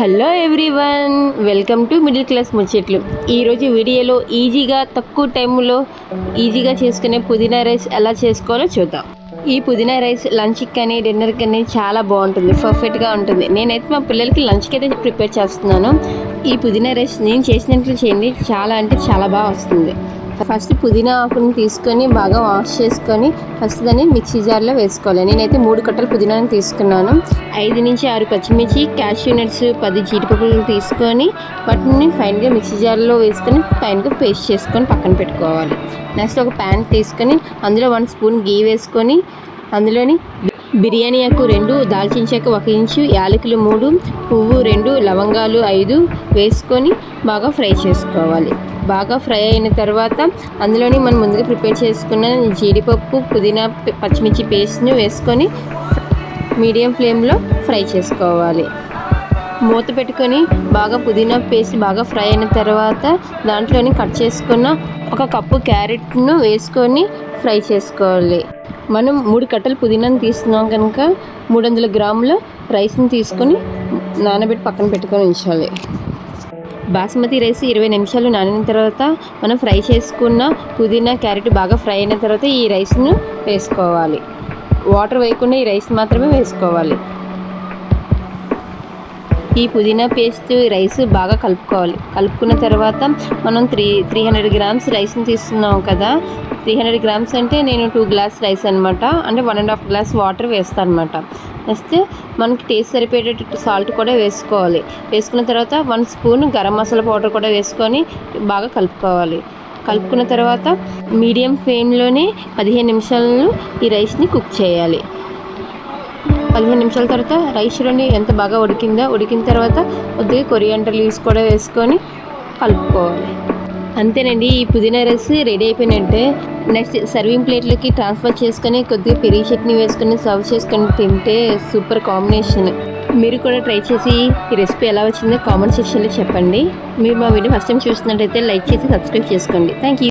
Hello everyone welcome to middle class ముచ్చట్లు. ఈరోజు వీడియోలో ఈజీగా తక్కువ టైంలో ఈజీగా చేసుకునే పుదీనా రైస్ ఎలా చేసుకోవాలో చూద్దాం. ఈ పుదీనా రైస్ లంచ్కి కానీ డిన్నర్కి కానీ చాలా బాగుంటుంది పర్ఫెక్ట్గా ఉంటుంది. నేనైతే మా పిల్లలకి లంచ్కి అయితే ప్రిపేర్ చేస్తున్నాను. ఈ పుదీనా రైస్ నేను చేసినట్లు చేయండి చాలా అంటే చాలా బాగా వస్తుంది. ఫస్ట్ పుదీనా ఆకుని తీసుకొని బాగా వాష్ చేసుకొని ఫస్ట్ దాన్ని మిక్సీ జార్లో వేసుకోవాలి. నేనైతే మూడు కట్టలు పుదీనాని తీసుకున్నాను. ఐదు నుంచి ఆరు పచ్చిమిర్చి క్యాష్యూ నట్స్ పది జీడిపప్పులు తీసుకొని వాటిని ఫైన్గా మిక్సీ జార్లో వేసుకొని ఫైన్గా పేస్ట్ చేసుకొని పక్కన పెట్టుకోవాలి. నెక్స్ట్ ఒక ప్యాన్ తీసుకొని అందులో వన్ స్పూన్ గీ వేసుకొని అందులోని బిర్యానీ ఆకు రెండు దాల్చిన చెక్క ఒక ఇంచు యాలకులు మూడు పువ్వు రెండు లవంగాలు ఐదు వేసుకొని బాగా ఫ్రై చేసుకోవాలి. బాగా ఫ్రై అయిన తర్వాత అందులోని మనం ముందుగా ప్రిపేర్ చేసుకున్న జీడిపప్పు పుదీనా పచ్చిమిర్చి పేస్ట్ని వేసుకొని మీడియం ఫ్లేమ్లో ఫ్రై చేసుకోవాలి. మూత పెట్టుకొని బాగా పుదీనా పేస్ట్ బాగా ఫ్రై అయిన తర్వాత దాంట్లోని కట్ చేసుకున్న ఒక కప్పు క్యారెట్ను వేసుకొని ఫ్రై చేసుకోవాలి. మనం మూడు కట్టలు పుదీనాను తీసుకున్నాం కనుక మూడు వందల గ్రాముల రైస్ని తీసుకొని నానబెట్టి పక్కన పెట్టుకొని ఉంచాలి. బాస్మతి రైస్ ఇరవై నిమిషాలు నానిన తర్వాత మనం ఫ్రై చేసుకున్న పుదీనా క్యారెట్ బాగా ఫ్రై అయిన తర్వాత ఈ రైస్ను వేసుకోవాలి. వాటర్ వేయకుండా ఈ రైస్ మాత్రమే వేసుకోవాలి. ఈ పుదీనా పేస్ట్ రైస్ బాగా కలుపుకోవాలి. కలుపుకున్న తర్వాత మనం త్రీ త్రీ హండ్రెడ్ గ్రామ్స్ రైస్ని తీసుకున్నాం కదా. త్రీ హండ్రెడ్ గ్రామ్స్ అంటే నేను టూ గ్లాస్ రైస్ అనమాట అంటే one and half glass water వేస్తాను అనమాట నెక్స్ట్ మనకి టేస్ట్ సరిపోయేటట్టు సాల్ట్ కూడా వేసుకోవాలి. వేసుకున్న తర్వాత one spoon garam masala powder కూడా వేసుకొని బాగా కలుపుకోవాలి. కలుపుకున్న తర్వాత మీడియం ఫ్లేమ్లోనే పదిహేను నిమిషాలు ఈ రైస్ని కుక్ చేయాలి. పదిహేను నిమిషాల తర్వాత రైస్ చూడండి ఎంత బాగా ఉడికిందో ఉడికిన తర్వాత కొద్దిగా కొరియాండర్ లీవ్స్ కూడా వేసుకొని కలుపుకోవాలి. అంతేనండి ఈ పుదీనా రైస్ రెడీ అయిపోయినట్టే. నెక్స్ట్ సర్వింగ్ ప్లేట్లకి ట్రాన్స్ఫర్ చేసుకొని కొద్దిగా పెరిగి చట్నీ వేసుకొని సర్వ్ చేసుకొని తింటే సూపర్ కాంబినేషన్ మీరు కూడా ట్రై చేసి ఈ రెసిపీ ఎలా వచ్చిందో కామెంట్ సెక్షన్లో చెప్పండి. మీరు మా వీడియో ఫస్ట్ టైం చూస్తున్నట్టయితే లైక్ చేసి సబ్స్క్రైబ్ చేసుకోండి. Thank you